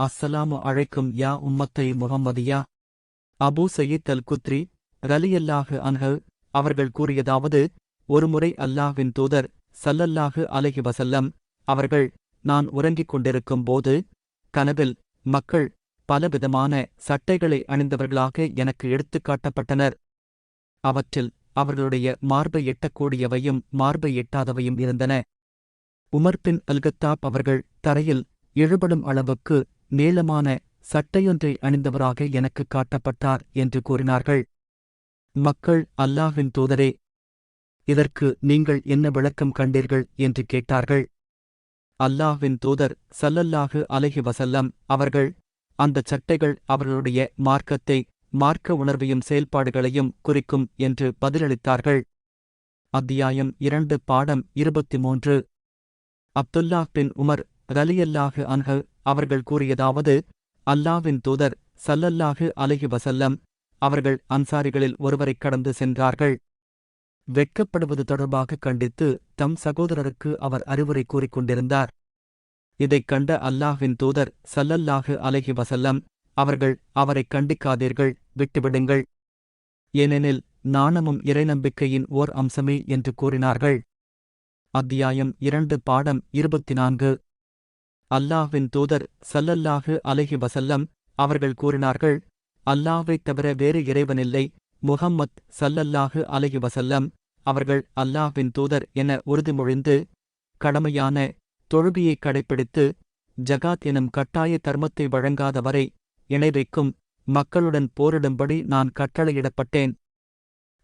அஸ்ஸலாமு அழைக்கும் யா உம்மத்தை முகம்மதியா அபு சயீத் அல் குத்ரி ரலியல்லாஹு அன்ஹல் அவர்கள் கூறியதாவது ஒருமுறை அல்லாஹ்வின் தூதர் சல்லல்லாஹு அலஹி வசல்லம் அவர்கள் நான் உறங்கிக் கொண்டிருக்கும் போது கனவில் மக்கள் பலவிதமான சட்டைகளை அணிந்தவர்களாக எனக்கு எடுத்துக் காட்டப்பட்டனர். அவற்றில் அவர்களுடைய மார்பை எட்டக்கூடியவையும் மார்பை எட்டாதவையும் இருந்தன. உமர்பின் அல்கத்தாப் அவர்கள் தரையில் இழுபடும் அளவுக்கு நீளமான சட்டையொன்றை அணிந்தவராக எனக்கு காட்டப்பட்டார் என்று கூறினார்கள். மக்கள் அல்லாஹின் தூதரே இதற்கு நீங்கள் என்ன விளக்கம் கண்டீர்கள் என்று கேட்டார்கள். அல்லாஹ்வின் தூதர் சல்லல்லாஹு அலஹி வசல்லம் அவர்கள் அந்தச் சட்டைகள் அவர்களுடைய மார்க்கத்தை மார்க்க உணர்வையும் செயல்பாடுகளையும் குறிக்கும் என்று பதிலளித்தார்கள். அத்தியாயம் இரண்டு பாடம் இருபத்தி மூன்று. அப்துல்லாஹ் பின் உமர் ரலியல்லாஹு அன்ஹ அவர்கள் கூறியதாவது அல்லாவின் தூதர் சல்லல்லாஹு அலஹி வசல்லம் அவர்கள் அன்சாரிகளில் ஒருவரைக் கடந்து சென்றார்கள். வெட்கப்படுவது தொடர்பாக கண்டித்து தம் சகோதரருக்கு அவர் அறிவுரை கூறிக் கொண்டிருந்தார். இதைக் கண்ட அல்லாஹ்வின் தூதர் சல்லல்லாஹு அலஹி வசல்லம் அவர்கள் அவரைக் கண்டிக்காதீர்கள் விட்டுவிடுங்கள். ஏனெனில் நாணமும் இறைநம்பிக்கையின் ஓர் அம்சமே என்று கூறினார்கள். அத்தியாயம் இரண்டு பாடம் இருபத்தி நான்கு. அல்லாஹ்வின் தூதர் சல்லல்லாஹு அலஹி வசல்லம் அவர்கள் கூறினார்கள் அல்லாஹ்வைத் தவிர வேறு இறைவனில்லை. முஹம்மத் சல்லல்லாஹு அலஹி வசல்லம் அவர்கள் அல்லாஹ்வின் தூதர் என உறுதிமொழிந்து கடமையான தொழுகையை கடைப்பிடித்து ஜகாத் எனும் கட்டாய தர்மத்தை வழங்காத வரை இணைவைக்கும் மக்களுடன் போரிடும்படி நான் கட்டளையிடப்பட்டேன்.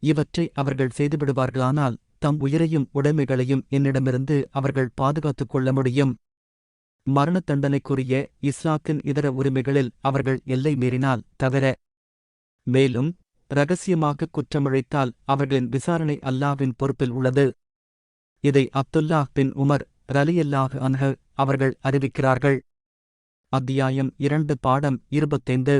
இவற்றை அவர்கள் செய்துவிடுவார்களானால் தம் உயிரையும் உடைமைகளையும் என்னிடமிருந்து அவர்கள் பாதுகாத்துக் கொள்ள முடியும். மரண தண்டனைக்குரிய இஸ்லாத்தின் இதர உரிமைகளில் அவர்கள் எல்லை மீறினால் தவிர மேலும் ரகசியமாக குற்றமிழைத்தால் அவர்களின் விசாரணை அல்லாவின் பொறுப்பில் உள்ளது. இதை அப்துல்லாஹ் பின் உமர் ரலியல்லாஹ் அன்ஹ அவர்கள் அறிவிக்கிறார்கள். அத்தியாயம் இரண்டு பாடம் இருபத்தைந்து.